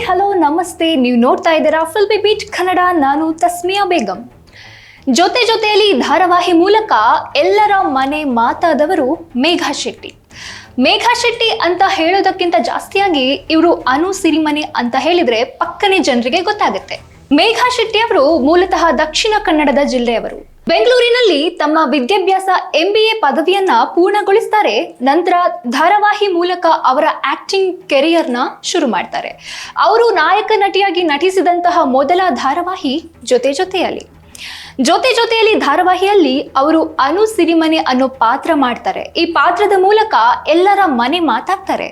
Hello ನಮಸ್ತೆ. ನೀವು ನೋಡ್ತಾ ಇದ್ದೀರಾ ಫಿಲ್ಬಿ ಬೀಟ್ ಕನ್ನಡ. ನಾನು ತಸ್ಮಿಯಾ ಬೇಗಂ. ಜೊತೆ ಜೊತೆಯಲ್ಲಿ ಧಾರಾವಾಹಿ ಮೂಲಕ ಎಲ್ಲರ ಮನೆ ಮಾತಾದವರು ಮೇಘಾ ಶೆಟ್ಟಿ. ಮೇಘಾ ಶೆಟ್ಟಿ ಅಂತ ಹೇಳೋದಕ್ಕಿಂತ ಜಾಸ್ತಿಯಾಗಿ ಇವರು ಅನು ಸಿರಿಮನೆ ಅಂತ ಹೇಳಿದ್ರೆ ಪಕ್ಕನೆ ಜನರಿಗೆ ಗೊತ್ತಾಗುತ್ತೆ. ಮೇಘಾ ಶೆಟ್ಟಿ ಅವರು ಮೂಲತಃ ದಕ್ಷಿಣ ಕನ್ನಡದ ಜಿಲ್ಲೆಯವರು. ಬೆಂಗಳೂರಿನಲ್ಲಿ ತಮ್ಮ ವಿದ್ಯಾಭ್ಯಾಸ ಎಂಬಿಎ ಪದವಿಯನ್ನ ಪೂರ್ಣಗೊಳಿಸ್ತಾರೆ, ನಂತರ ಧಾರಾವಾಹಿ ಮೂಲಕ ಅವರ ಆಕ್ಟಿಂಗ್ ಕೆರಿಯರ್ನ ಶುರು ಮಾಡ್ತಾರೆ. ಅವರು ನಾಯಕ ನಟಿಯಾಗಿ ನಟಿಸಿದಂತಹ ಮೊದಲ ಧಾರಾವಾಹಿ ಜೊತೆ ಜೊತೆಯಲ್ಲಿ. ಜೊತೆ ಜೊತೆಯಲ್ಲಿ ಧಾರಾವಾಹಿಯಲ್ಲಿ ಅವರು ಅನು ಸಿರಿಮನೆ ಅನ್ನೋ ಪಾತ್ರ ಮಾಡ್ತಾರೆ. ಈ ಪಾತ್ರದ ಮೂಲಕ ಎಲ್ಲರ ಮನೆ ಮಾತಾಡ್ತಾರೆ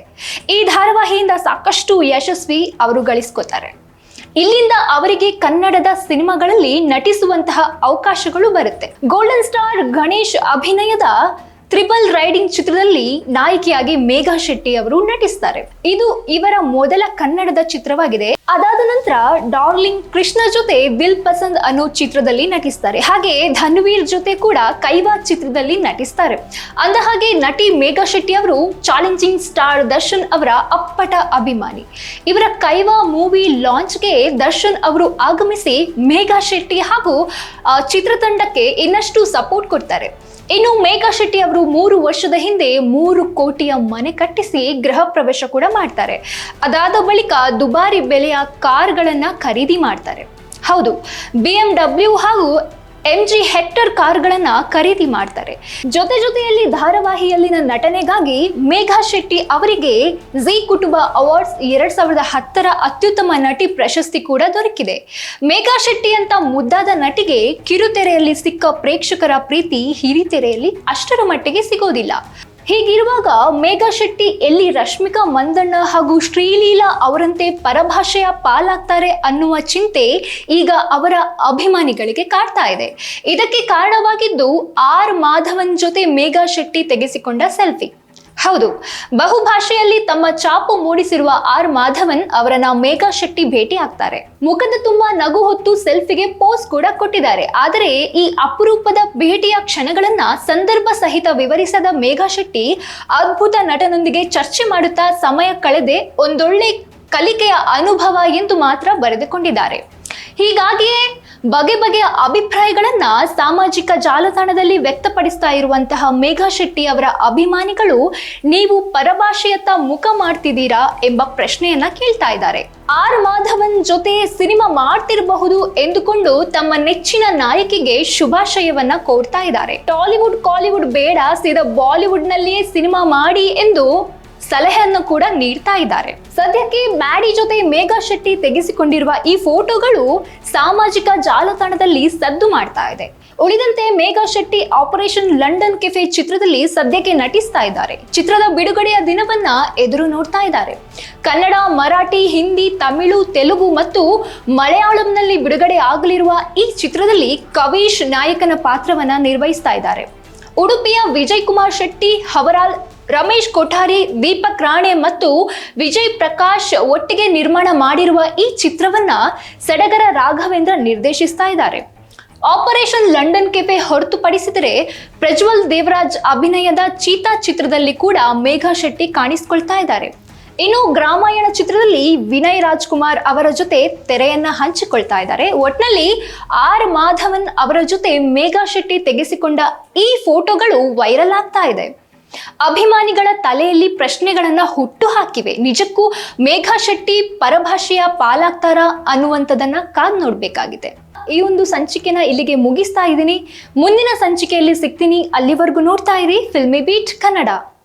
ಈ ಧಾರಾವಾಹಿಯಿಂದ ಸಾಕಷ್ಟು ಯಶಸ್ವಿ ಅವರು ಗಳಿಸ್ಕೋತಾರೆ. ಇಲ್ಲಿಂದ ಅವರಿಗೆ ಕನ್ನಡದ ಸಿನಿಮಾಗಳಲ್ಲಿ ನಟಿಸುವಂತಹ ಅವಕಾಶಗಳು ಬರುತ್ತೆ. ಗೋಲ್ಡನ್ ಸ್ಟಾರ್ ಗಣೇಶ್ ಅಭಿನಯದ ತ್ರಿಬಲ್ ರೈಡಿಂಗ್ ಚಿತ್ರದಲ್ಲಿ ನಾಯಕಿಯಾಗಿ ಮೇಘಾ ಶೆಟ್ಟಿ ಅವರು ನಟಿಸ್ತಾರೆ. ಇದು ಇವರ ಮೊದಲ ಕನ್ನಡದ ಚಿತ್ರವಾಗಿದೆ. ಅದಾದ ನಂತರ ಡಾರ್ಲಿಂಗ್ ಕೃಷ್ಣ ಜೊತೆ ದಿಲ್ ಪಸಂದ್ ಅನ್ನೋ ಚಿತ್ರದಲ್ಲಿ ನಟಿಸ್ತಾರೆ. ಹಾಗೆ ಧನ್ವೀರ್ ಜೊತೆ ಕೂಡ ಕೈವಾ ಚಿತ್ರದಲ್ಲಿ ನಟಿಸ್ತಾರೆ. ಅಂದ ಹಾಗೆ ನಟಿ ಮೇಘಾ ಶೆಟ್ಟಿ ಅವರು ಚಾಲೆಂಜಿಂಗ್ ಸ್ಟಾರ್ ದರ್ಶನ್ ಅವರ ಅಪ್ಪಟ ಅಭಿಮಾನಿ. ಇವರ ಕೈವಾ ಮೂವಿ ಲಾಂಚ್ಗೆ ದರ್ಶನ್ ಅವರು ಆಗಮಿಸಿ ಮೇಘಾ ಶೆಟ್ಟಿ ಹಾಗೂ ಚಿತ್ರತಂಡಕ್ಕೆ ಇನ್ನಷ್ಟು ಸಪೋರ್ಟ್ ಕೊಡ್ತಾರೆ. ಇನ್ನು ಮೇಘಾ ಶೆಟ್ಟಿ ಅವರು ಮೂರು ವರ್ಷದ ಹಿಂದೆ ಮೂರು ಕೋಟಿಯ ಮನೆ ಕಟ್ಟಿಸಿ ಗೃಹ ಪ್ರವೇಶ ಕೂಡ ಮಾಡ್ತಾರೆ. ಅದಾದ ಬಳಿಕ ದುಬಾರಿ ಬೆಲೆಯ ಕಾರ್ಗಳನ್ನ ಖರೀದಿ ಮಾಡ್ತಾರೆ. ಹೌದು ಬಿ ಎಂ ಡಬ್ಲ್ಯೂ ಹಾಗೂ ಎಂ ಜಿ ಹೆಕ್ಟರ್ ಕಾರ್ಗಳನ್ನ ಖರೀದಿ ಮಾಡ್ತಾರೆ. ಜೊತೆ ಜೊತೆಯಲ್ಲಿ ಧಾರಾವಾಹಿಯಲ್ಲಿನ ನಟನೆಗಾಗಿ ಮೇಘಾ ಶೆಟ್ಟಿ ಅವರಿಗೆ ಜಿ ಕುಟುಂಬ ಅವಾರ್ಡ್ಸ್ ಎರಡ್ ಸಾವಿರದ ಹತ್ತರ ಅತ್ಯುತ್ತಮ ನಟಿ ಪ್ರಶಸ್ತಿ ಕೂಡ ದೊರಕಿದೆ. ಮೇಘಾ ಶೆಟ್ಟಿ ಅಂತ ಮುದ್ದಾದ ನಟಿಗೆ ಕಿರುತೆರೆಯಲ್ಲಿ ಸಿಕ್ಕ ಪ್ರೇಕ್ಷಕರ ಪ್ರೀತಿ ಹಿರಿತೆರೆಯಲ್ಲಿ ಅಷ್ಟರ ಮಟ್ಟಿಗೆ ಸಿಗೋದಿಲ್ಲ. ಹೀಗಿರುವಾಗ ಮೇಘಾ ಶೆಟ್ಟಿ ಎಲ್ಲಿ ರಶ್ಮಿಕಾ ಮಂದಣ್ಣ ಹಾಗೂ ಶ್ರೀಲೀಲಾ ಅವರಂತೆ ಪರಭಾಷೆಯ ಪಾಲಾಗ್ತಾರೆ ಅನ್ನುವ ಚಿಂತೆ ಈಗ ಅವರ ಅಭಿಮಾನಿಗಳಿಗೆ ಕಾಡ್ತಾ ಇದೆ. ಇದಕ್ಕೆ ಕಾರಣವಾಗಿದ್ದು ಆರ್ ಮಾಧವನ್ ಜೊತೆ ಮೇಘಾ ಶೆಟ್ಟಿ ತೆಗೆಸಿಕೊಂಡ ಸೆಲ್ಫಿ. ಹೌದು. ಬಹುಭಾಷೆಯಲ್ಲಿ ತಮ್ಮ ಚಾಪು ಮೂಡಿಸಿರುವ ಆರ್ ಮಾಧವನ್ ಅವರನ್ನ ಮೇಘಾ ಶೆಟ್ಟಿ ಭೇಟಿ ಆಗ್ತಾರೆ. ಮುಖದ ತುಂಬಾ ನಗು ಹೊತ್ತು ಸೆಲ್ಫಿಗೆ ಪೋಸ್ ಕೂಡ ಕೊಟ್ಟಿದ್ದಾರೆ. ಆದರೆ ಈ ಅಪರೂಪದ ಭೇಟಿಯ ಕ್ಷಣಗಳನ್ನ ಸಂದರ್ಭ ಸಹಿತ ವಿವರಿಸದ ಮೇಘಾ ಶೆಟ್ಟಿ ಅದ್ಭುತ ನಟನೊಂದಿಗೆ ಚರ್ಚೆ ಮಾಡುತ್ತಾ ಸಮಯ ಕಳೆದೆ ಒಂದೊಳ್ಳೆ ಕಲಿಕೆಯ ಅನುಭವ ಎಂದು ಮಾತ್ರ ಬರೆದುಕೊಂಡಿದ್ದಾರೆ. ಹೀಗಾಗಿಯೇ ಬಗೆ ಬಗೆಯ ಅಭಿಪ್ರಾಯಗಳನ್ನ ಸಾಮಾಜಿಕ ಜಾಲತಾಣದಲ್ಲಿ ವ್ಯಕ್ತಪಡಿಸ್ತಾ ಇರುವಂತಹ ಮೇಘಾ ಶೆಟ್ಟಿ ಅವರ ಅಭಿಮಾನಿಗಳು ನೀವು ಪರಭಾಷೆಯತ್ತ ಮುಖ ಮಾಡ್ತಿದ್ದೀರಾ ಎಂಬ ಪ್ರಶ್ನೆಯನ್ನ ಕೇಳ್ತಾ ಇದ್ದಾರೆ. ಆರ್ ಮಾಧವನ್ ಜೊತೆ ಸಿನಿಮಾ ಮಾಡ್ತಿರಬಹುದು ಎಂದುಕೊಂಡು ತಮ್ಮ ನೆಚ್ಚಿನ ನಾಯಕಿಗೆ ಶುಭಾಶಯವನ್ನ ಕೋರ್ತಾ ಇದ್ದಾರೆ. ಟಾಲಿವುಡ್, ಕಾಲಿವುಡ್ ಬೇಡ, ಸೀದಾ ಬಾಲಿವುಡ್ ನಲ್ಲಿಯೇ ಸಿನಿಮಾ ಮಾಡಿ ಎಂದು ಸಲಹೆಯನ್ನು ಕೂಡ ನೀಡ್ತಾ ಇದ್ದಾರೆ. ಸದ್ಯಕ್ಕೆ ಮ್ಯಾಡಿ ಜೊತೆ ಮೇಘಾ ಶೆಟ್ಟಿ ತೆಗೆಸಿಕೊಂಡಿರುವ ಈ ಫೋಟೋಗಳು ಸಾಮಾಜಿಕ ಜಾಲತಾಣದಲ್ಲಿ ಸದ್ದು ಮಾಡ್ತಾ ಇದೆ. ಉಳಿದಂತೆ Megha Shetty operation London cafe ಚಿತ್ರದಲ್ಲಿ ಸದ್ಯಕ್ಕೆ ನಟಿಸ್ತಾ ಇದ್ದಾರೆ. ಚಿತ್ರದ ಬಿಡುಗಡೆಯ ದಿನವನ್ನ ಎದುರು ನೋಡ್ತಾ ಇದ್ದಾರೆ. ಕನ್ನಡ, ಮರಾಠಿ, ಹಿಂದಿ, ತಮಿಳು, ತೆಲುಗು ಮತ್ತು ಮಲಯಾಳಂನಲ್ಲಿ ಬಿಡುಗಡೆ ಆಗಲಿರುವ ಈ ಚಿತ್ರದಲ್ಲಿ ಕವೀಶ್ ನಾಯಕನ ಪಾತ್ರವನ್ನ ನಿರ್ವಹಿಸ್ತಾ ಇದ್ದಾರೆ. ಉಡುಪಿಯ ವಿಜಯ್ ಕುಮಾರ್ ಶೆಟ್ಟಿ, ಹವರಾಲ್ ರಮೇಶ್ ಕೊಠಾರಿ, ದೀಪಕ್ ರಾಣೆ ಮತ್ತು ವಿಜಯ್ ಪ್ರಕಾಶ್ ಒಟ್ಟಿಗೆ ನಿರ್ಮಾಣ ಮಾಡಿರುವ ಈ ಚಿತ್ರವನ್ನ ಸಡಗರ ರಾಘವೇಂದ್ರ ನಿರ್ದೇಶಿಸ್ತಾ ಇದ್ದಾರೆ. ಆಪರೇಷನ್ ಲಂಡನ್ ಕೆಫೆ ಹೊರತುಪಡಿಸಿದರೆ ಪ್ರಜ್ವಲ್ ದೇವರಾಜ್ ಅಭಿನಯದ ಚೀತಾ ಚಿತ್ರದಲ್ಲಿ ಕೂಡ ಮೇಘಾ ಶೆಟ್ಟಿ ಕಾಣಿಸಿಕೊಳ್ತಾ ಇದ್ದಾರೆ. ಇನ್ನು ಗ್ರಾಮಾಯಣ ಚಿತ್ರದಲ್ಲಿ ವಿನಯ್ ರಾಜ್ಕುಮಾರ್ ಅವರ ಜೊತೆ ತೆರೆಯನ್ನ ಹಂಚಿಕೊಳ್ತಾ ಇದ್ದಾರೆ. ಒಟ್ನಲ್ಲಿ ಆರ್ ಮಾಧವನ್ ಅವರ ಜೊತೆ ಮೇಘಾ ಶೆಟ್ಟಿ ತೆಗೆಸಿಕೊಂಡ ಈ ಫೋಟೋಗಳು ವೈರಲ್ ಆಗ್ತಾ ಇದೆ. ಅಭಿಮಾನಿಗಳ ತಲೆಯಲ್ಲಿ ಪ್ರಶ್ನೆಗಳನ್ನ ಹುಟ್ಟು ಹಾಕಿವೆ ನಿಜಕ್ಕೂ ಮೇಘಾ ಶೆಟ್ಟಿ ಪರಭಾಷೆಯ ಪಾಲಾಗ್ತಾರ ಅನ್ನುವಂಥದ್ದನ್ನ ಕಾದ್ ನೋಡ್ಬೇಕಾಗಿದೆ. ಈ ಒಂದು ಸಂಚಿಕೆನ ಇಲ್ಲಿಗೆ ಮುಗಿಸ್ತಾ ಇದ್ದೀನಿ. ಮುಂದಿನ ಸಂಚಿಕೆಯಲ್ಲಿ ಸಿಗ್ತೀನಿ. ಅಲ್ಲಿವರೆಗೂ ನೋಡ್ತಾ ಇರಿ. Filmy beet Kannada